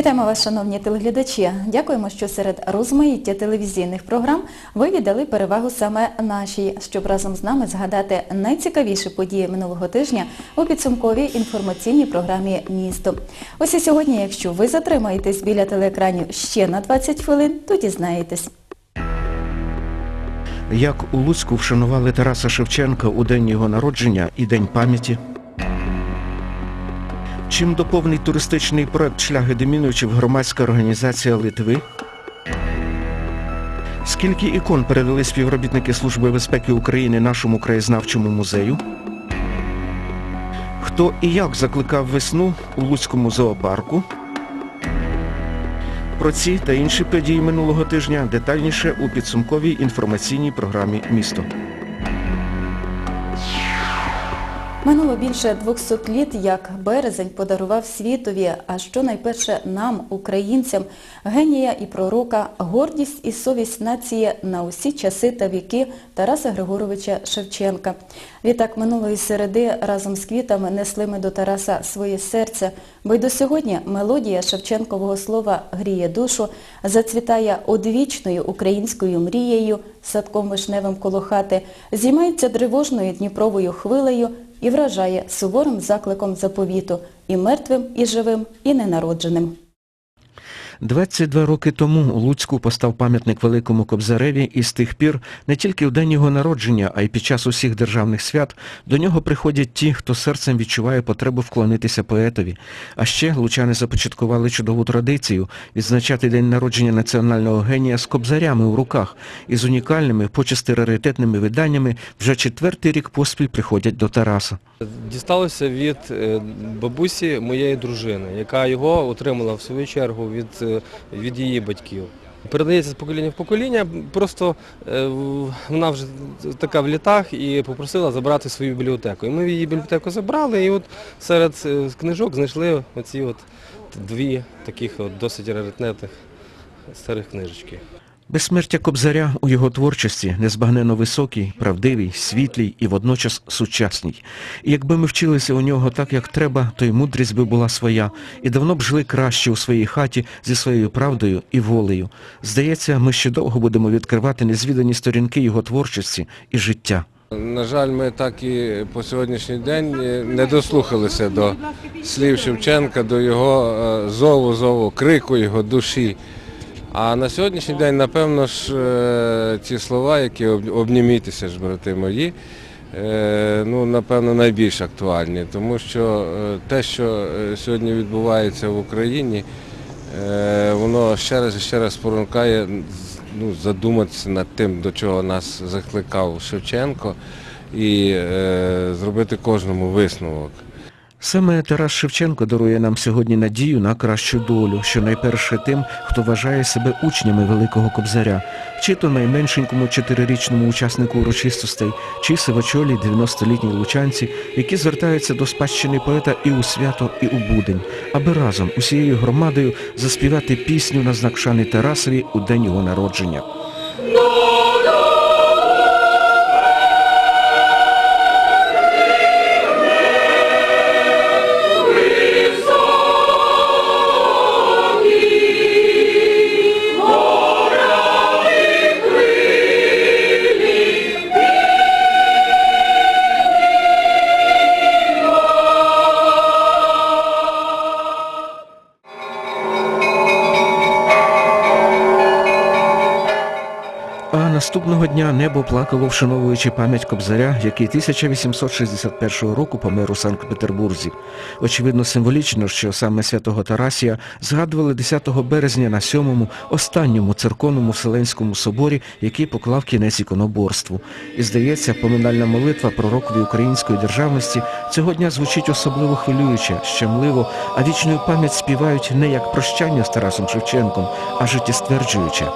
Вітаємо вас, шановні телеглядачі. Дякуємо, що серед розмаїття телевізійних програм ви віддали перевагу саме нашій, щоб разом з нами згадати найцікавіші події минулого тижня у підсумковій інформаційній програмі «Місто». Ось і сьогодні, якщо ви затримаєтесь біля телеекранів ще на 20 хвилин, то дізнаєтесь. Як у Луцьку вшанували Тараса Шевченка у день його народження і День пам'яті? Чим доповнить туристичний проект «Шляги Деміновичів» громадська організація Литви? Скільки ікон передали співробітники Служби безпеки України нашому краєзнавчому музею? Хто і як закликав весну у Луцькому зоопарку? Про ці та інші події минулого тижня детальніше у підсумковій інформаційній програмі «Місто». Минуло більше 200 літ, як березень подарував світові, а що найперше нам, українцям, генія і пророка, гордість і совість нації на усі часи та віки Тараса Григоровича Шевченка. Відтак минулої середи разом з квітами несли ми до Тараса своє серце, бо й до сьогодні мелодія Шевченкового слова гріє душу, зацвітає одвічною українською мрією, садком вишневим коло хати, зіймається тривожною дніпровою хвилею, і вражає суворим закликом заповіту і мертвим, і живим, і ненародженим. 22 роки тому у Луцьку постав пам'ятник Великому Кобзареві і з тих пір не тільки в день його народження, а й під час усіх державних свят до нього приходять ті, хто серцем відчуває потребу вклонитися поетові. А ще лучани започаткували чудову традицію відзначати день народження національного генія з кобзарями у руках і з унікальними, почасти раритетними виданнями вже четвертий рік поспіль приходять до Тараса. Дісталося від е, бабусі моєї дружини, яка його отримала в свою чергу від, е, від її батьків. Передається з покоління в покоління, просто е, вона вже така в літах і попросила забрати свою бібліотеку. І ми її бібліотеку забрали, і от серед е, книжок знайшли оці от дві таких от досить раритетних старих книжечки. Безсмертя Кобзаря у його творчості незбагненно високий, правдивий, світлий і водночас сучасній. І якби ми вчилися у нього так, як треба, то й мудрість би була своя, і давно б жили краще у своїй хаті зі своєю правдою і волею. Здається, ми ще довго будемо відкривати незвідані сторінки його творчості і життя. На жаль, ми так і по сьогоднішній день не дослухалися до слів Шевченка, до його е, зову, зову, крику його душі. А на сьогоднішній день, напевно ж, е, ці слова, які об- обнімітеся ж, брати мої, е, ну, напевно, найбільш актуальні, тому що е, те, що е, сьогодні відбувається в Україні, е, воно ще раз і ще раз спонукає ну, задуматися над тим, до чого нас закликав Шевченко, і е, зробити кожному висновок. Саме Тарас Шевченко дарує нам сьогодні надію на кращу долю, що найперше тим, хто вважає себе учнями Великого Кобзаря, чи то найменшенькому чотирирічному учаснику урочистостей, чи сивочолій 90-літній лучанці, які звертаються до спадщини поета і у свято, і у будень, аби разом усією громадою заспівати пісню на знак шани Тарасові у день його народження. Наступного дня небо плакало, вшановуючи пам'ять Кобзаря, який 1861 року помер у Санкт-Петербурзі. Очевидно, символічно, що саме святого Тарасія згадували 10 березня на сьомому, останньому церковному Вселенському соборі, який поклав кінець іконоборству. І, здається, поминальна молитва пророкові української державності цього дня звучить особливо хвилююче, щемливо, а вічною пам'ять співають не як прощання з Тарасом Шевченком, а життєстверджуюче.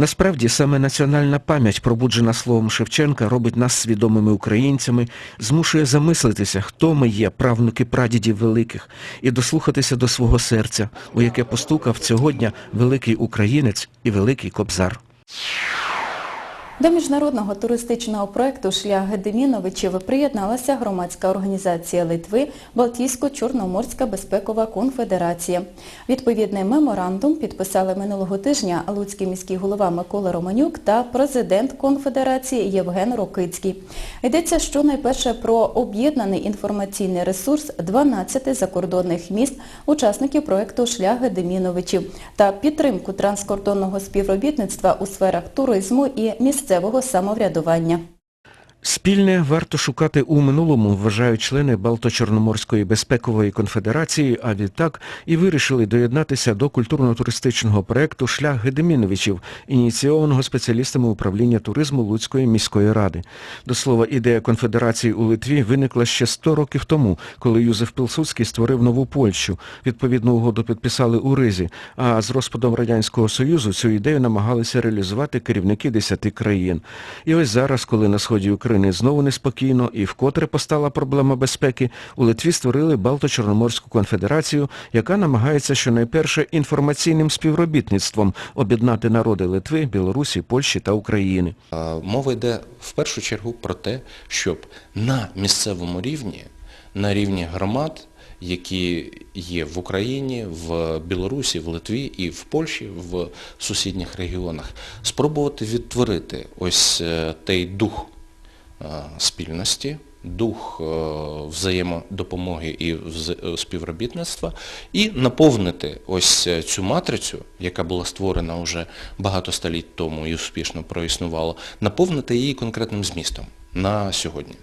Насправді саме національна пам'ять, пробуджена словом Шевченка, робить нас свідомими українцями, змушує замислитися, хто ми є, правнуки прадідів великих, і дослухатися до свого серця, у яке постукав сьогодні великий українець і великий кобзар. До міжнародного туристичного проєкту «Шлях Гедеміновичів» приєдналася громадська організація Литви Балтійсько-Чорноморська безпекова конфедерація. Відповідний меморандум підписали минулого тижня Луцький міський голова Микола Романюк та президент конфедерації Євген Рокицький. Йдеться щонайперше про об'єднаний інформаційний ресурс 12 закордонних міст, учасників проєкту «Шлях Гедеміновичів» та підтримку транскордонного співробітництва у сферах туризму і місцевого самоврядування. Спільне варто шукати у минулому, вважають члени Балто-Чорноморської безпекової конфедерації, а відтак і вирішили доєднатися до культурно-туристичного проєкту «Шлях Гедеміновичів», ініційованого спеціалістами управління туризму Луцької міської ради. До слова, ідея конфедерації у Литві виникла ще 100 років тому, коли Юзеф Пілсудський створив нову Польщу. Відповідну угоду підписали у Ризі, а з розпадом Радянського Союзу цю ідею намагалися реалізувати керівники 10 країн. І ось зараз, коли на сході України знову неспокійно і вкотре постала проблема безпеки, у Литві створили Балто-Чорноморську конфедерацію, яка намагається щонайперше інформаційним співробітництвом об'єднати народи Литви, Білорусі, Польщі та України. Мова йде в першу чергу про те, щоб на місцевому рівні, на рівні громад, які є в Україні, в Білорусі, в Литві і в Польщі, в сусідніх регіонах, спробувати відтворити ось е, той дух спільності, дух е, взаємодопомоги і е, співробітництва і наповнити ось е, цю матрицю, яка була створена вже багато століть тому і успішно проіснувала, наповнити її конкретним змістом на сьогодні.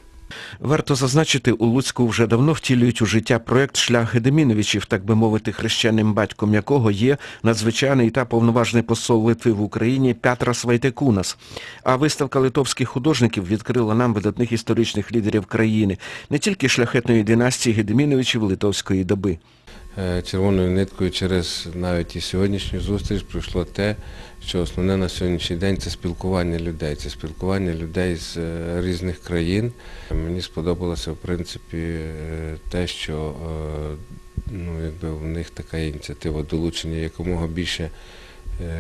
Варто зазначити, у Луцьку вже давно втілюють у життя проєкт «Шлях Гедеміновичів», так би мовити, хрещеним батьком якого є надзвичайний та повноважний посол Литви в Україні Петрас Вайтекунас. А виставка литовських художників відкрила нам видатних історичних лідерів країни, не тільки шляхетної династії Гедеміновичів литовської доби. Е, Червоною ниткою через навіть і сьогоднішню зустріч пройшло те, що основне на сьогоднішній день це спілкування людей, це спілкування людей з е, різних країн. Мені сподобалося, в принципі, е, те, що ну, якби в них така ініціатива долучення якомога більше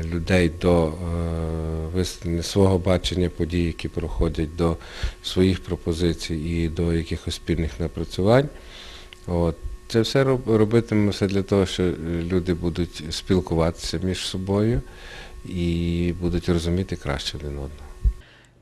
людей до висловлення свого бачення подій, які проходять, до своїх пропозицій і до якихось спільних напрацювань. От. Це все робитиме все для того, що люди будуть спілкуватися між собою і будуть розуміти краще один одного.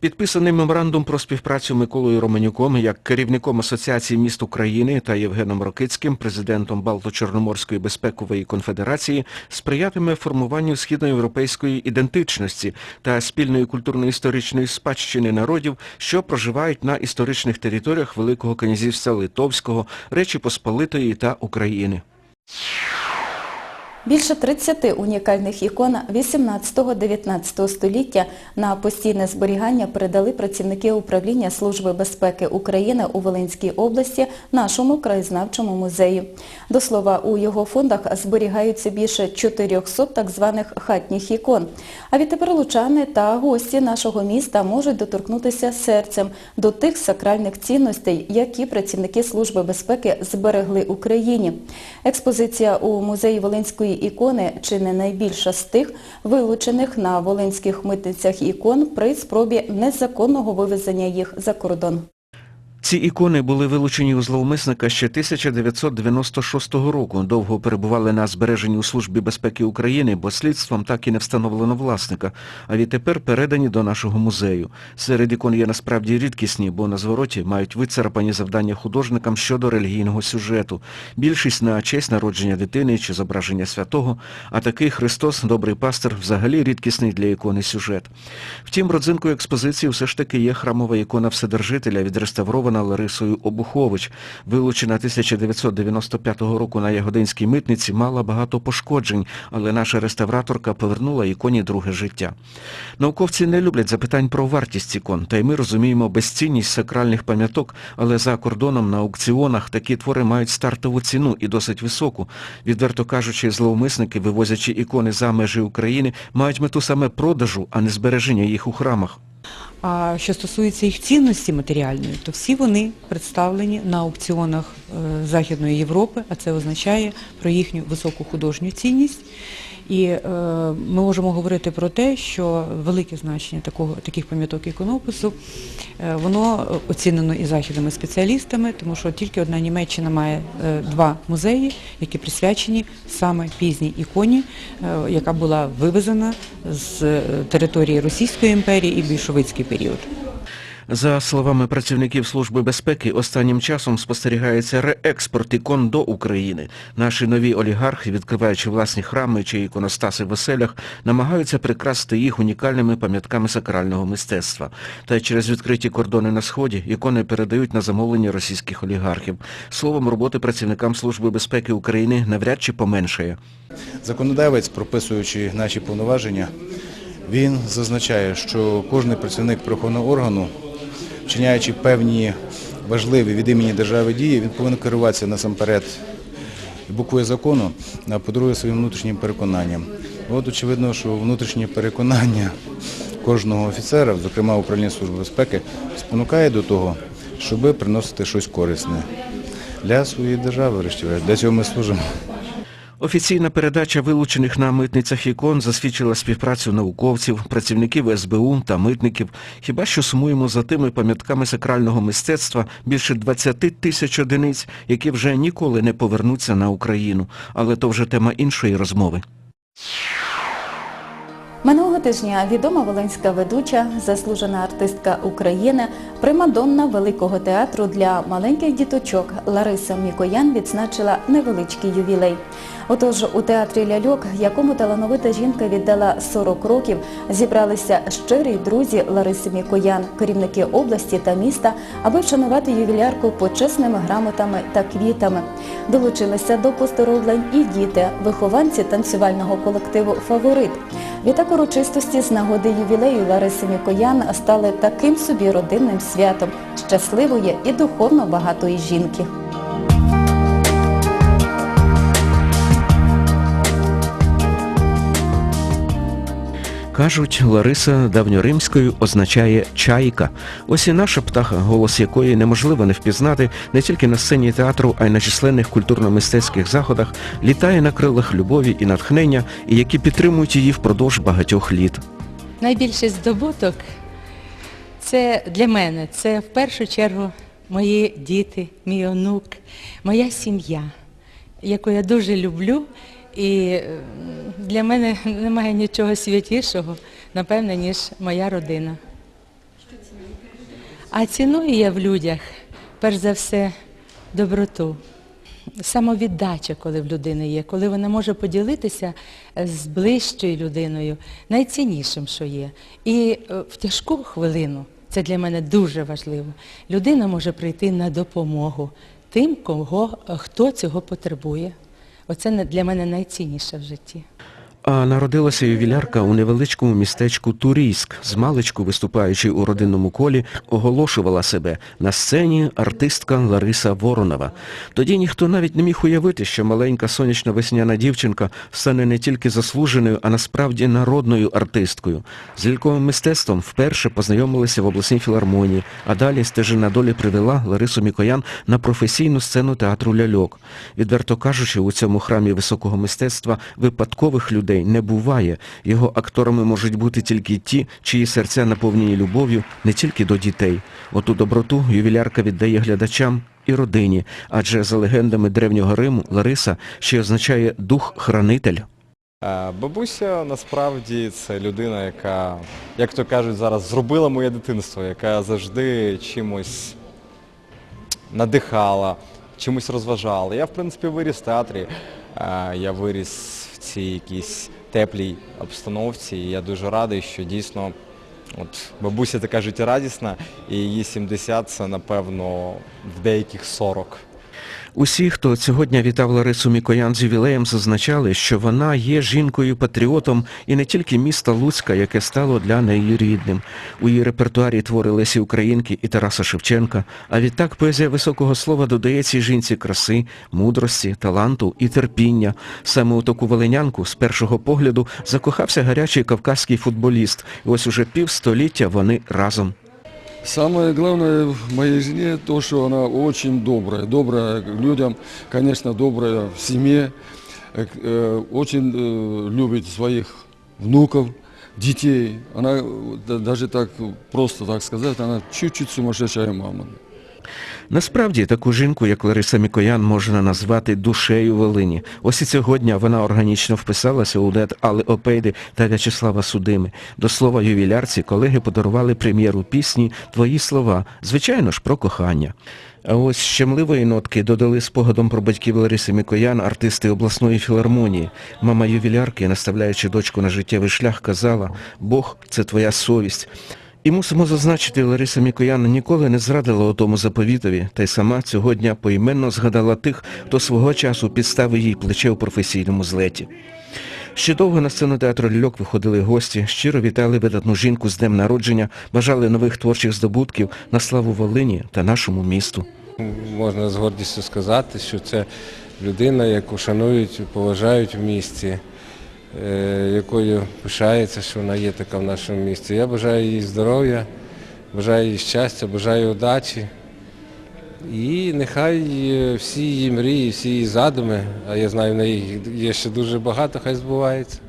Підписаний меморандум про співпрацю Миколою Романюком як керівником Асоціації міст України та Євгеном Рокицьким, президентом Балто-Чорноморської безпекової конфедерації, сприятиме формуванню східноєвропейської ідентичності та спільної культурно-історичної спадщини народів, що проживають на історичних територіях Великого князівства Литовського, Речі Посполитої та України. Більше 30 унікальних ікон 18-19 століття на постійне зберігання передали працівники управління Служби безпеки України у Волинській області нашому краєзнавчому музею. До слова, у його фондах зберігаються більше 400 так званих хатніх ікон. А відтепер лучани та гості нашого міста можуть доторкнутися серцем до тих сакральних цінностей, які працівники Служби безпеки зберегли Україні. Експозиція у музеї Волинської ікони чи не найбільша з тих, вилучених на волинських митницях ікон при спробі незаконного вивезення їх за кордон. Ці ікони були вилучені у зловмисника ще 1996 року. Довго перебували на збереженні у Службі безпеки України, бо слідством так і не встановлено власника, а відтепер передані до нашого музею. Серед ікон є насправді рідкісні, бо на звороті мають вицарапані завдання художникам щодо релігійного сюжету. Більшість на честь народження дитини чи зображення святого, а такий Христос, добрий пастир, взагалі рідкісний для ікони сюжет. Втім, родзинкою експозиції все ж таки є храмова ікона Вседержителя, відреставрована заснована Ларисою Обухович. Вилучена 1995 року на Ягодинській митниці мала багато пошкоджень, але наша реставраторка повернула іконі друге життя. Науковці не люблять запитань про вартість ікон, та й ми розуміємо безцінність сакральних пам'яток, але за кордоном на аукціонах такі твори мають стартову ціну і досить високу. Відверто кажучи, зловмисники, вивозячи ікони за межі України, мають мету саме продажу, а не збереження їх у храмах. А що стосується їх цінності матеріальної, то всі вони представлені на аукціонах е, Західної Європи, а це означає про їхню високу художню цінність. І е, ми можемо говорити про те, що велике значення такого, таких пам'яток іконопису, е, воно оцінено і західними спеціалістами, тому що тільки одна Німеччина має е, два музеї, які присвячені саме пізній іконі, яка була вивезена з території Російської імперії і більшовицький період. За словами працівників Служби безпеки, останнім часом спостерігається реекспорт ікон до України. Наші нові олігархи, відкриваючи власні храми чи іконостаси в оселях, намагаються прикрасити їх унікальними пам'ятками сакрального мистецтва. Та й через відкриті кордони на сході ікони передають на замовлення російських олігархів. Словом, роботи працівникам Служби безпеки України навряд чи поменшає. Законодавець, прописуючи наші повноваження, він зазначає, що кожен працівник правоохоронного органу, вчиняючи певні важливі від імені держави дії, він повинен керуватися насамперед буквою закону, а по-друге, своїм внутрішнім переконанням. От очевидно, що внутрішнє переконання кожного офіцера, зокрема управління Служби безпеки, спонукає до того, щоб приносити щось корисне для своєї держави, врешті-решт. Для цього ми служимо. Офіційна передача вилучених на митницях ікон засвідчила співпрацю науковців, працівників СБУ та митників. Хіба що сумуємо за тими пам'ятками сакрального мистецтва більше 20 тисяч одиниць, які вже ніколи не повернуться на Україну. Але то вже тема іншої розмови. Минулого тижня відома волинська ведуча, заслужена артистка України, примадонна Великого театру для маленьких діточок Лариса Мікоян відзначила невеличкий ювілей. Отож, у театрі ляльок, якому талановита жінка віддала 40 років, зібралися щирі друзі Лариси Мікоян, керівники області та міста, аби вшанувати ювілярку почесними грамотами та квітами. Долучилися до поздоровлень і діти, вихованці танцювального колективу Фаворит. Відтак урочистості з нагоди ювілею Лариси Мікоян стали таким собі родинним святом щасливої і духовно багатої жінки. Кажуть, Лариса давньоримською означає чайка. Ось і наша птаха, голос якої неможливо не впізнати не тільки на сцені театру, а й на численних культурно-мистецьких заходах, літає на крилах любові і натхнення, і які підтримують її впродовж багатьох літ. Найбільший здобуток це для мене, це в першу чергу мої діти, мій онук, моя сім'я, яку я дуже люблю. І е, для мене немає нічого святішого, напевне, ніж моя родина. А ціную я в людях, перш за все, доброту, самовіддача, коли в людини є, коли вона може поділитися з ближчою людиною, найціннішим, що є. І е, в тяжку хвилину, це для мене дуже важливо, людина може прийти на допомогу тим, кого, хто цього потребує. Оце для мене найцінніше в житті. А народилася ювілярка у невеличкому містечку Турійськ. Змалечку, виступаючи у родинному колі, оголошувала себе на сцені артистка Лариса Воронова. Тоді ніхто навіть не міг уявити, що маленька сонячна весняна дівчинка стане не тільки заслуженою, а насправді народною артисткою. З ляльковим мистецтвом вперше познайомилися в обласній філармонії, а далі стежина долі привела Ларису Мікоян на професійну сцену театру ляльок. Відверто кажучи, у цьому храмі високого мистецтва випадкових людей не буває. Його акторами можуть бути тільки ті, чиї серця наповнені любов'ю не тільки до дітей. Оту доброту ювілярка віддає глядачам і родині, адже за легендами древнього Риму Лариса ще означає дух-хранитель. Бабуся насправді це людина, яка, як то кажуть зараз, зробила моє дитинство, яка завжди чимось надихала, чимось розважала. Я, в принципі, виріс в театрі, я виріс цій якійсь теплій обстановці, і я дуже радий, що дійсно От бабуся така життєрадісна, і її 70 це, напевно, в деяких 40. Усі, хто цього дня вітав Ларису Мікоян з ювілеєм, зазначали, що вона є жінкою-патріотом і не тільки міста Луцька, яке стало для неї рідним. У її репертуарі твори Лесі Українки і Тараса Шевченка, а відтак поезія високого слова додає цій жінці краси, мудрості, таланту і терпіння. Саме у таку волинянку з першого погляду закохався гарячий кавказький футболіст. І ось уже півстоліття вони разом. Самое главное в моей жене то, что она очень добрая. Добрая к людям, конечно, добрая в семье. Э, э, Очень э, любит своих внуков, детей. Она, э, да- даже так, просто так сказать, она чуть-чуть сумасшедшая мама. Насправді таку жінку, як Лариса Мікоян, можна назвати душею Волині. Ось і цього дня вона органічно вписалася у дет Алли Опейди та В'ячеслава Судими. До слова ювілярці колеги подарували прем'єру пісні «Твої слова», звичайно ж, про кохання. А ось щемливої нотки додали спогадом про батьків Лариси Мікоян артисти обласної філармонії. Мама ювілярки, наставляючи дочку на життєвий шлях, казала «Бог – це твоя совість». І мусимо зазначити, Лариса Мікоян ніколи не зрадила отому заповітові, та й сама цього дня поіменно згадала тих, хто свого часу підставив їй плече у професійному злеті. Ще довго на сцену театру Льок виходили гості, щиро вітали видатну жінку з днем народження, бажали нових творчих здобутків на славу Волині та нашому місту. Можна з гордістю сказати, що це людина, яку шанують, поважають в місті, якою пишається, що вона є така в нашому місті. Я бажаю їй здоров'я, бажаю їй щастя, бажаю удачі. І нехай е, всі її мрії, всі її задуми, а я знаю, в неї є ще дуже багато, хай збуваються.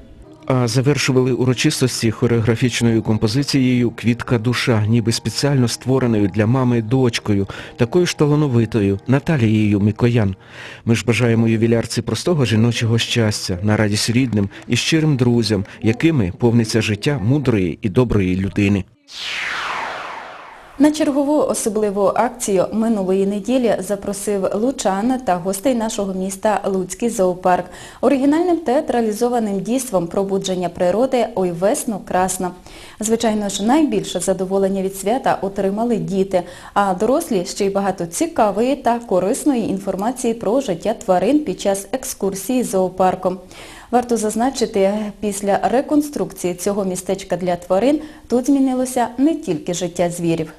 А завершували урочистості хореографічною композицією Квітка душа, ніби спеціально створеною для мами дочкою, такою ж талановитою Наталією Микоян. Ми ж бажаємо ювілярці простого жіночого щастя, на радість рідним і щирим друзям, якими повниться життя мудрої і доброї людини. На чергову особливу акцію минулої неділі запросив лучан та гостей нашого міста Луцький зоопарк оригінальним театралізованим дійством пробудження природи «Ой весно красно». Звичайно ж, найбільше задоволення від свята отримали діти, а дорослі ще й багато цікавої та корисної інформації про життя тварин під час екскурсії зоопарком. Варто зазначити, після реконструкції цього містечка для тварин тут змінилося не тільки життя звірів.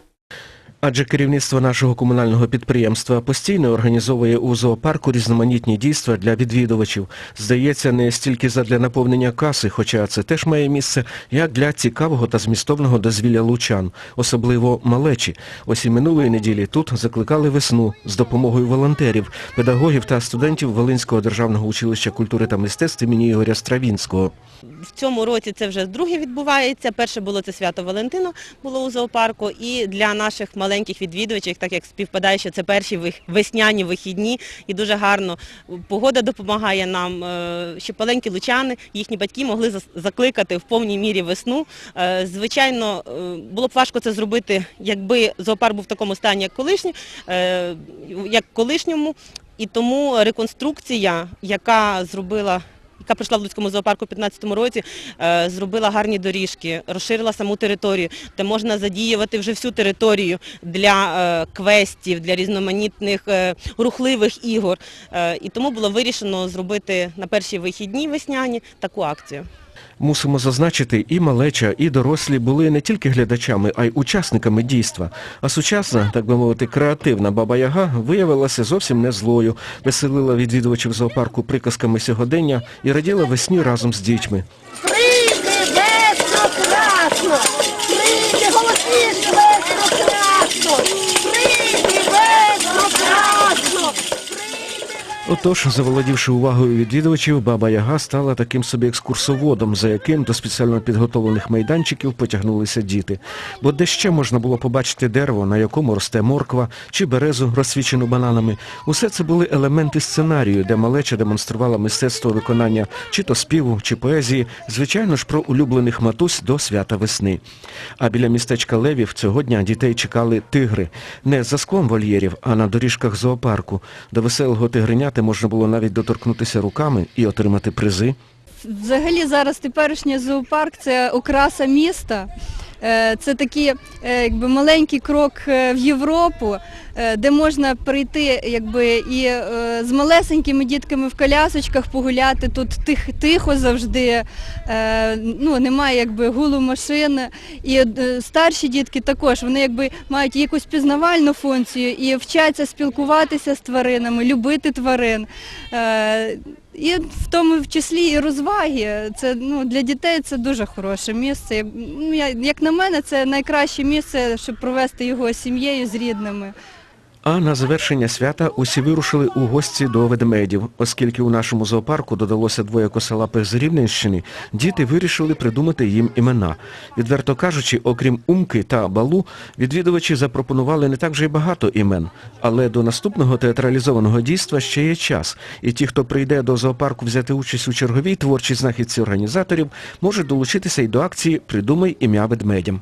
Адже керівництво нашого комунального підприємства постійно організовує у зоопарку різноманітні дійства для відвідувачів. Здається, не стільки задля наповнення каси, хоча це теж має місце, як для цікавого та змістовного дозвілля лучан, особливо малечі. Ось і минулої неділі тут закликали весну з допомогою волонтерів, педагогів та студентів Волинського державного училища культури та мистецтв імені Ігоря Стравінського. В цьому році це вже друге відбувається. Перше було це свято Валентину, було у зоопарку. І для наших маленьких відвідувачів, так як співпадає, що це перші весняні вихідні, і дуже гарно погода допомагає нам, е, щоб маленькі лучани, їхні батьки могли закликати в повній мірі весну. Е, Звичайно, е, було б важко це зробити, якби зоопарк був в такому стані, як колишній, як колишньому. І тому реконструкція, яка зробила яка прийшла в Луцькому зоопарку у 2015 році, е, зробила гарні доріжки, розширила саму територію, де можна задіювати вже всю територію для е, квестів, для різноманітних е, рухливих ігор. І тому було вирішено зробити на перші вихідні весняні таку акцію. Мусимо зазначити, і малеча, і дорослі були не тільки глядачами, а й учасниками дійства. А сучасна, так би мовити, креативна Баба Яга виявилася зовсім не злою, веселила відвідувачів зоопарку приказками сьогодення і раділа весні разом з дітьми. Прийди весно красно! Прийди голосніше весно красно! Прийди весно красно! Отож, заволодівши увагою відвідувачів, Баба Яга стала таким собі екскурсоводом, за яким до спеціально підготовлених майданчиків потягнулися діти. Бо де ще можна було побачити дерево, на якому росте морква, чи березу, розсвічену бананами. Усе це були елементи сценарію, де малеча демонструвала мистецтво виконання чи то співу, чи поезії, звичайно ж про улюблених матусь до свята весни. А біля містечка Левів цього дня дітей чекали тигри. Не за склом вольєрів, а на доріжках зоопарку. До веселого тигренята можна було навіть доторкнутися руками і отримати призи. Взагалі зараз теперішній зоопарк це окраса міста. Е, Це такий е, якби, маленький крок е, в Європу, де можна прийти якби, і з малесенькими дітками в колясочках погуляти. Тут тих, тихо завжди, ну, немає якби, гулу машин. І старші дітки також вони якби, мають якусь пізнавальну функцію і вчаться спілкуватися з тваринами, любити тварин. І в тому в числі і розваги. Це ну для дітей це дуже хороше місце. Ну, як на мене, це найкраще місце, щоб провести його з сім'єю, з рідними. А на завершення свята усі вирушили у гості до ведмедів. Оскільки у нашому зоопарку додалося двоє косолапих з Рівненщини, діти вирішили придумати їм імена. Відверто кажучи, окрім Умки та Балу, відвідувачі запропонували не так вже й багато імен. Але до наступного театралізованого дійства ще є час. І ті, хто прийде до зоопарку взяти участь у черговій творчій знахідці організаторів, можуть долучитися й до акції Придумай ім'я ведмедям.